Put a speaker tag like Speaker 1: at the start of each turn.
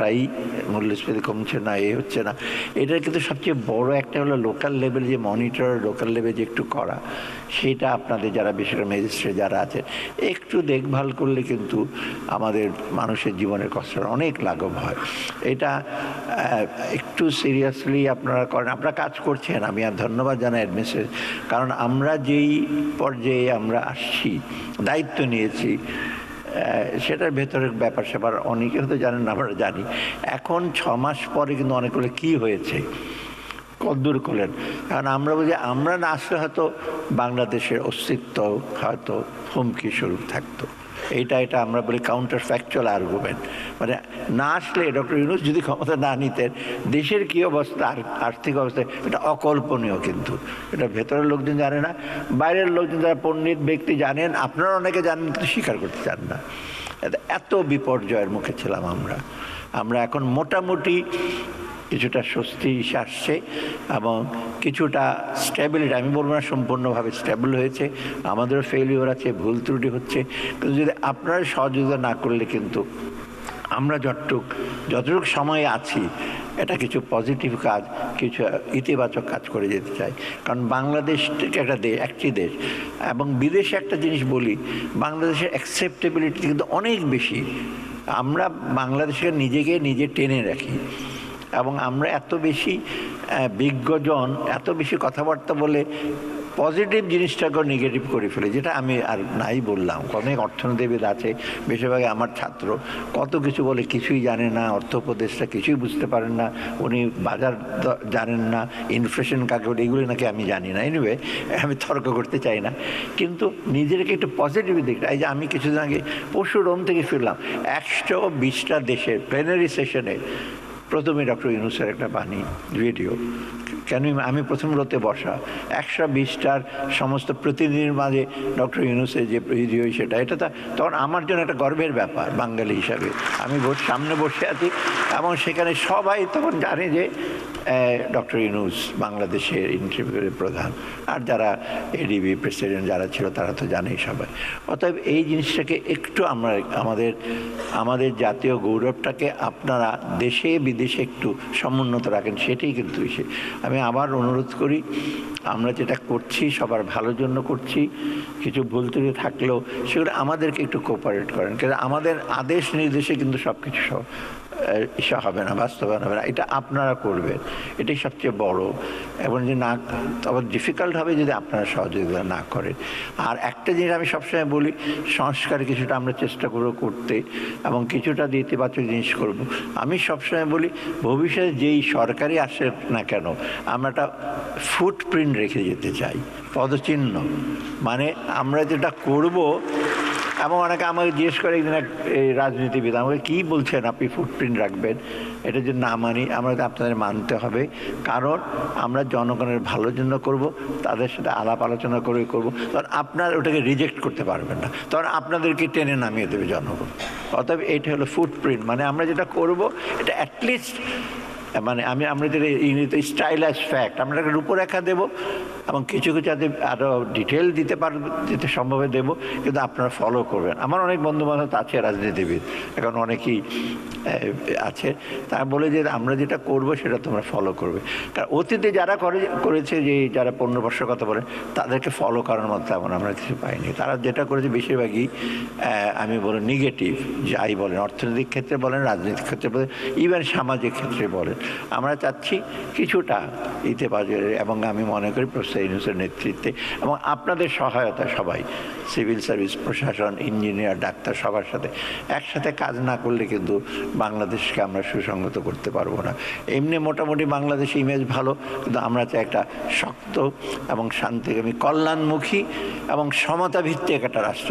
Speaker 1: প্রায়ই মূল্যস্ফীতি কমছে না, এ হচ্ছে না। এটার কিন্তু সবচেয়ে বড় একটা হলো লোকাল লেভেলে যে মনিটর লোকাল লেভেলে যে একটু করা, সেটা আপনাদের যারা বিশেষ করে ম্যাজিস্ট্রেট যারা আছে একটু দেখভাল করলে কিন্তু আমাদের মানুষের জীবনের কষ্টটা অনেক লাঘব হয়। এটা একটু সিরিয়াসলি আপনারা করেন, আপনারা কাজ করছেন, আমি আর ধন্যবাদ জানাই অ্যাডমিনিস্ট্রেশন কারণ আমরা যেই পর্যায়ে আমরা আসছি, দায়িত্ব নিয়েছি সেটার ভেতরের ব্যাপার স্যাপার অনেকে হয়তো জানেন না, আমরা জানি। এখন ছ মাস পরে কিন্তু অনেকগুলো কী হয়েছে? কদ্দূর করলেন? কারণ আমরা বুঝি আমরা না আসলে হয়তো বাংলাদেশের অস্তিত্ব হয়তো হুমকি স্বরূপ থাকতো। এইটা এটা আমরা বলি কাউন্টার ফ্যাকচুয়াল আর্গুমেন্ট মানে না আসলে ডক্টর ইউনুস যদি ক্ষমতা না নিতেন, দেশের কী অবস্থা আর্থিক অবস্থা, এটা অকল্পনীয় কিন্তু। এটা ভেতরের লোকজন জানে না, বাইরের লোকজন যারা পণ্ডিত ব্যক্তি জানেন, আপনারা অনেকে জানেন, কিন্তু স্বীকার করতে চান না। এত- বিপর্যয়ের মুখে ছিলাম আমরা। আমরা এখন মোটামুটি কিছুটা স্বস্তি আসছে এবং কিছুটা স্টেবিলিটি আমি বলব না সম্পূর্ণভাবে স্ট্যাবল হয়েছে, আমাদেরও ফেলিওর আছে, ভুল ত্রুটি হচ্ছে, কিন্তু যদি আপনারা সহযোগিতা না করলে কিন্তু আমরা যতটুক, যতটুকু সময়ে আছি, এটা কিছু পজিটিভ কাজ, কিছু ইতিবাচক কাজ করে যেতে চাই। কারণ বাংলাদেশ থেকে একটা দেশ একটি দেশ এবং বিদেশে একটা জিনিস বলি, বাংলাদেশের অ্যাকসেপ্টেবিলিটি কিন্তু অনেক বেশি। আমরা বাংলাদেশকে নিজেকে নিজে টেনে রাখি। এবং আমরা এত বেশি বিজ্ঞজন, এত বেশি কথাবার্তা বলে পজিটিভ জিনিসটাকে নেগেটিভ করে ফেলে, যেটা আমি আর নাই বললাম। অনেক অর্থনীতিবিদ আছে বেশিরভাগ আমার ছাত্র। কত কিছু বলে কিছুই জানে না অর্থ উপদেশটা কিছুই বুঝতে পারেন না, উনি বাজার জানেন না ইনফ্লেশন কাকে বলে, এগুলি নাকি আমি জানি না। এনিওয়ে আমি তর্ক করতে চাই না। কিন্তু নিজেকে একটু পজিটিভ দিক, এই যে আমি কিছুদিন আগে পরশু রোম থেকে ফিরলাম। একশো বিশটা দেশের প্লেনারি সেশনে প্রথমে ডক্টর ইউনুসের একটা বাণী ভিডিও কেন আমি প্রথম রোতে বসা? একশো বিশটার সমস্ত প্রতিনিধির মাঝে ডক্টর ইউনুসের যে ভিডিও সেটা। এটা তখন আমার জন্য একটা গর্বের ব্যাপার বাঙালি হিসাবে। আমি ভোট সামনে বসে আছি এবং সেখানে সবাই তখন জানে যে ডক্টর ইউনুস বাংলাদেশের ইন্টারভিউয়ের প্রধান। আর যারা এডিবি প্রেসিডেন্ট যারা ছিল, তারা তো জানেই সবাই। অতএব এই জিনিসটাকে একটু আমরা আমাদের আমাদের জাতীয় গৌরবটাকে আপনারা দেশে বিদেশে একটু সমুন্নত রাখেন, সেটাই কিন্তু সে আমি আবার অনুরোধ করি, আমরা যেটা করছি, সবার ভালোর জন্য করছি, কিছু ভুল ত্রুটি থাকলেও সেগুলো আমাদেরকে একটু কোপারেট করেন। কিন্তু আমাদের আদেশ নির্দেশে কিন্তু সব কিছু সব ইসা হবে না, বাস্তবায়ন হবে না। এটা আপনারা করবেন। এটাই সবচেয়ে বড়। এবং যে না, তবে ডিফিকাল্ট হবে যদি আপনারা সহযোগিতা না করেন। আর একটা জিনিস আমি সবসময় বলি, সংস্কার কিছুটা আমরা চেষ্টা করব করতে এবং কিছুটা ইতিবাচক জিনিস করব। আমি সবসময় বলি, ভবিষ্যতে যেই সরকারি আসে না কেন, আমরা একটা ফুটপ্রিন্ট রেখে যেতে চাই। পদচিহ্ন। মানে আমরা যেটা করব এবং অনেকে আমাকে জিজ্ঞেস করে একদিন এক রাজনীতিবিদ, আমাকে কী বলছেন? আপনি ফুটপ্রিন্ট রাখবেন। এটা যদি না মানি, আমরা আপনাদের মানতে হবে। কারণ আমরা জনগণের ভালোর জন্য করব, তাদের সাথে আলাপ আলোচনা করে করব। তখন আপনার ওটাকে রিজেক্ট করতে পারবেন না। তখন আপনাদেরকে টেনে নামিয়ে দেবে জনগণ। অতএব এটা হলো ফুটপ্রিন্ট মানে আমরা যেটা করব, এটা অ্যাটলিস্ট মানে আমি আমরা যেটা ইংরেজিতে স্টাইলাস ফ্যাক্ট আমরা একটা রূপরেখা দেবো এবং কিছু কিছু যাতে আরও ডিটেল দিতে পার দিতে সম্ভবে দেবো, কিন্তু আপনারা ফলো করবেন। আমার অনেক বন্ধু বান্ধব আছে রাজনীতিবিদ, এখন অনেকেই আছে তারা বলে যে আমরা যেটা করব সেটা তোমরা ফলো করবে। কারণ অতীতে যারা করে, করেছে যে যারা পনেরো বর্ষের কথা বলে, তাদেরকে ফলো করার মতো তেমন আমরা কিছু পাইনি। তারা যেটা করেছে বেশিরভাগই আমি বলি নেগেটিভ যাই বলেন, অর্থনৈতিক ক্ষেত্রে বলেন, রাজনৈতিক ক্ষেত্রে বলেন ইভেন সামাজিক ক্ষেত্রে বলেন। আমরা চাচ্ছি কিছুটা ইতিবাচক এবং আমি মনে করি প্রফেসর ইউনুসের নেতৃত্বে, এবং আপনাদের সহায়তা সবাই, সিভিল সার্ভিস প্রশাসন, ইঞ্জিনিয়ার, ডাক্তার সবার সাথে, একসাথে কাজ না করলে কিন্তু বাংলাদেশকে আমরা সুসংগত করতে পারব না। এমনি মোটামুটি বাংলাদেশ ইমেজ ভালো, কিন্তু আমরা চাই একটা শক্ত এবং শান্তিকামী, কল্যাণমুখী এবং সমতা ভিত্তিক একটা রাষ্ট্র